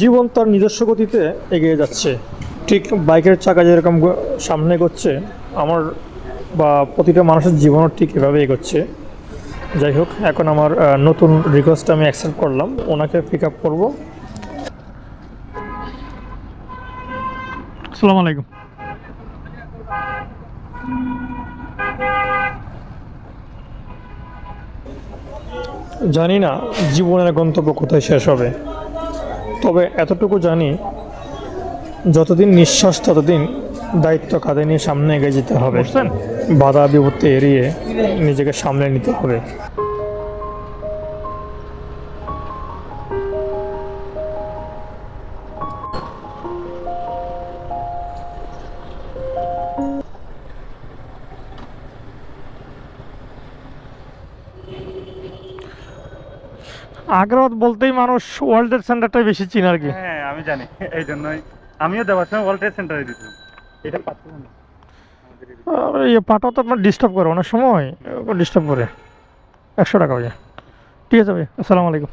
জীবন তার নিজস্ব গতিতে এগিয়ে যাচ্ছে। ঠিক বাইকের চাকা যেরকম সামনে এগোচ্ছে আমার বা প্রতিটা মানুষের জীবনও ঠিক এভাবে এগোচ্ছে। যাই হোক এখন আমার নতুন রিকোয়েস্ট আমি অ্যাকসেপ্ট করলাম। ওনাকে পিক আপ করব। আসসালামু আলাইকুম। জানি না জীবনের গন্তব্য কোথায় শেষ হবে। তবে এতটুকু জানি যতদিন নিঃশ্বাস ততদিন দায়িত্ব কাঁধে নিয়ে সামনে এগিয়ে যেতে হবে। বাধা বিপত্তি এড়িয়ে নিজেকে সামলে নিতে হবে। আগ্রাবাদ বলতেই মানুষ ওয়ার্ল্ড ট্রেড সেন্টারটাই বেশি চিন আর কি। হ্যাঁ আমি জানি। এই জন্যই। আমিও দেওয়ার সময় ওয়ার্ল্ড ট্রেড সেন্টারে দিতাম। এটা পাচ্ছিলাম না? পাটাও তো আপনার ডিস্টার্ব করে অনেক সময় ডিস্টার্ব করে। একশো টাকা ভাইয়া। ঠিক আছে ভাই আসসালামু আলাইকুম.